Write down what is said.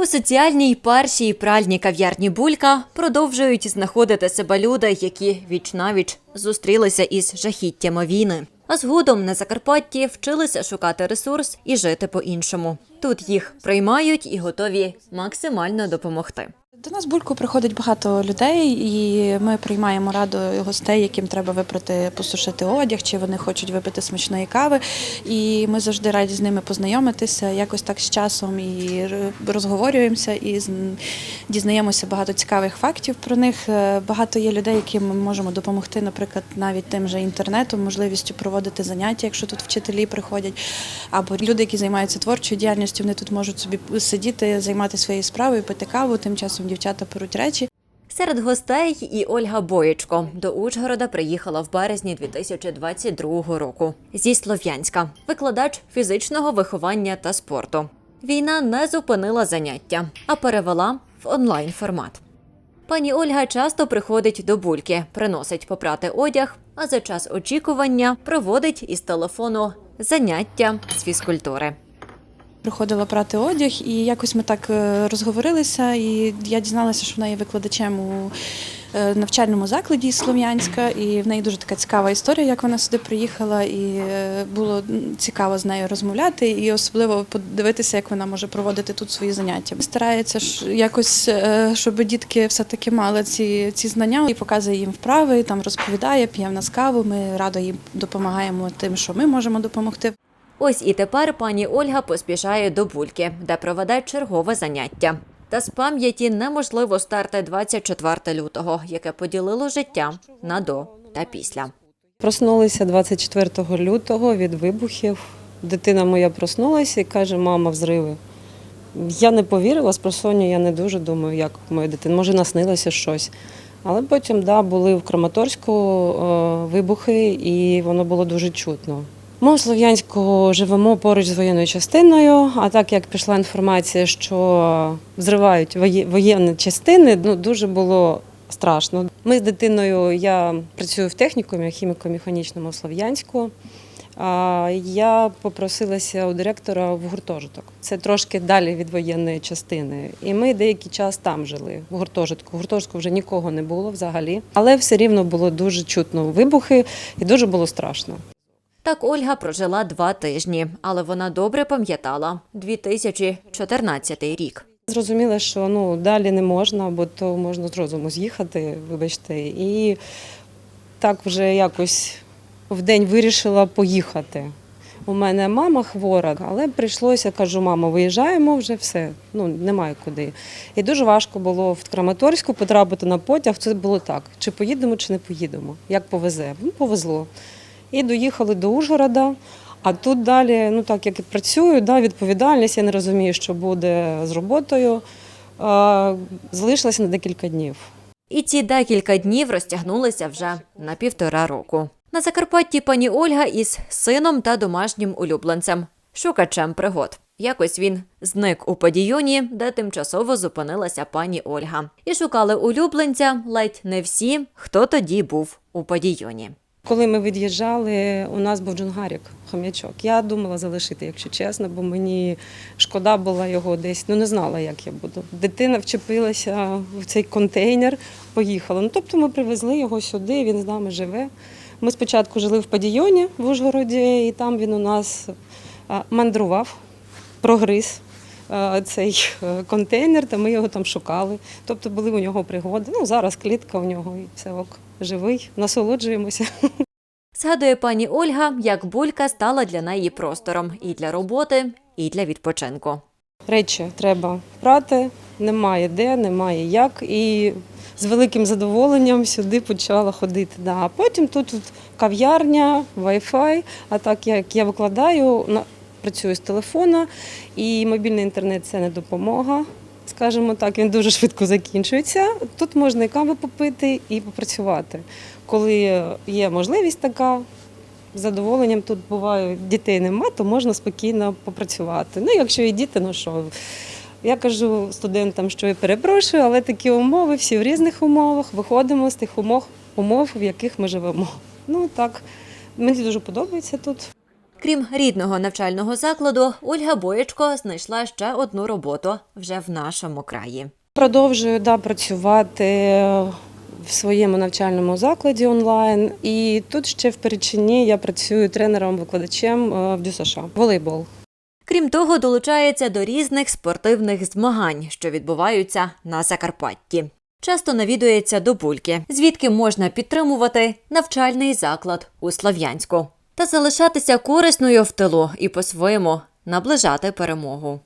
У соціальній першій пральній кав'ярні Булька продовжують знаходити себе люди, які віч-навіч зустрілися із жахіттями війни. А згодом на Закарпатті вчилися шукати ресурс і жити по-іншому. Тут їх приймають і готові максимально допомогти. До нас бульку приходить багато людей, і ми приймаємо раду гостей, яким треба випрати, посушити одяг, чи вони хочуть випити смачної кави. І ми завжди раді з ними познайомитися, якось так з часом і розговорюємося і дізнаємося багато цікавих фактів про них. Е, Багато є людей, яким ми можемо допомогти, наприклад, навіть тим же інтернетом, можливістю проводити заняття, якщо тут вчителі приходять, або люди, які займаються творчою діяльністю, вони тут можуть собі сидіти, займатися своєю справою, пити каву. Тим часом дівчата перуть речі. Серед гостей і Ольга Боєчко до Ужгорода приїхала в березні 2022 року зі Слов'янська, викладач фізичного виховання та спорту. Війна не зупинила заняття, а перевела в онлайн формат. Пані Ольга часто приходить до бульки, приносить попрати одяг, а за час очікування проводить із телефону заняття з фізкультури. Приходила прати одяг, і якось ми так е, розговорилися. І я дізналася, що вона є викладачем у е, навчальному закладі Слов'янська, і в неї дуже така цікава історія, як вона сюди приїхала, і е, було цікаво з нею розмовляти, і особливо подивитися, як вона може проводити тут свої заняття. Старається якось, щоб дітки все-таки мали ці, ці знання і показує їм вправи, там розповідає, п'є в нас каву. Ми радо їм допомагаємо тим, що ми можемо допомогти. Ось і тепер пані Ольга поспішає до бульки, де проведе чергове заняття. Та з пам'яті неможливо стерти 24 лютого, яке поділило життя на до та після. Проснулися 24 лютого від вибухів. Дитина моя проснулася і каже, мама, взриви. Я не повірила, з просоння я не дуже думаю, як моя дитина. Може, наснилося щось. Але потім да, були в Краматорську е, вибухи, і воно було дуже чутно. Ми у Слов'янську живемо поруч з воєнною частиною, а так як пішла інформація, що взривають воє- воєнні частини, ну дуже було страшно. Ми з дитиною, я працюю в технікумі, хіміко-механічному Слов'янську. Я попросилася у директора в гуртожиток. Це трошки далі від воєнної частини. І ми деякий час там жили, в гуртожитку. В гуртожитку вже нікого не було взагалі. Але все рівно було дуже чутно вибухи і дуже було страшно. Так Ольга прожила два тижні, але вона добре пам'ятала 2014 рік. Зрозуміла, що ну далі не можна, бо то можна з розуму з'їхати, вибачте. І так вже якось в день вирішила поїхати. У мене мама хвора, але прийшлося, кажу, мама, виїжджаємо вже все, ну немає куди. І дуже важко було в Краматорську потрапити на потяг. Це було так: чи поїдемо, чи не поїдемо, як повезе. Ну, повезло. І доїхали до Ужгорода. А тут далі, ну так як і працюю, да, відповідальність, я не розумію, що буде з роботою. Залишилася на декілька днів. І ці декілька днів розтягнулися вже на півтора року. На Закарпатті пані Ольга із сином та домашнім улюбленцем, шукачем пригод. Якось він зник у падіюні, де тимчасово зупинилася пані Ольга. І шукали улюбленця ледь не всі, хто тоді був у падіюні. Коли ми від'їжджали, у нас був джунгарік, хом'ячок. Я думала залишити, якщо чесно, бо мені шкода була його десь, ну не знала, як я буду. Дитина вчепилася в цей контейнер, поїхала. Ну, тобто ми привезли його сюди, він з нами живе. Ми спочатку жили в Падійоні в Ужгороді, і там він у нас мандрував, прогриз. Цей е, контейнер, та ми його там шукали. Тобто були у нього пригоди. Ну, зараз клітка у нього і все ок. Живий, насолоджуємося. Згадує пані Ольга, як булька стала для неї простором і для роботи, і для відпочинку. Речі треба прати, немає де, немає як. І з великим задоволенням сюди почала ходити. Да. А потім тут, тут кав'ярня, Wi-Fi, а так як я викладаю, працюю з телефона, і мобільний інтернет це не допомога. Скажімо так, він дуже швидко закінчується. Тут можна і каву попити, і попрацювати. Коли є можливість така, з задоволенням тут буває, дітей нема, то можна спокійно попрацювати. Ну, якщо і діти, ну що. Я кажу студентам, що я перепрошую, але такі умови, всі в різних умовах, виходимо з тих умов, умов, в яких ми живемо. Ну так, мені дуже подобається тут. Крім рідного навчального закладу, Ольга Боєчко знайшла ще одну роботу вже в нашому краї. Продовжую да, працювати в своєму навчальному закладі онлайн. І тут ще в Перечині я працюю тренером-викладачем е, в ДЮСШ. Волейбол. Крім того, долучається до різних спортивних змагань, що відбуваються на Закарпатті. Часто навідується до Бульки, звідки можна підтримувати навчальний заклад у Слов'янську та залишатися корисною в тилу і по-своєму наближати перемогу.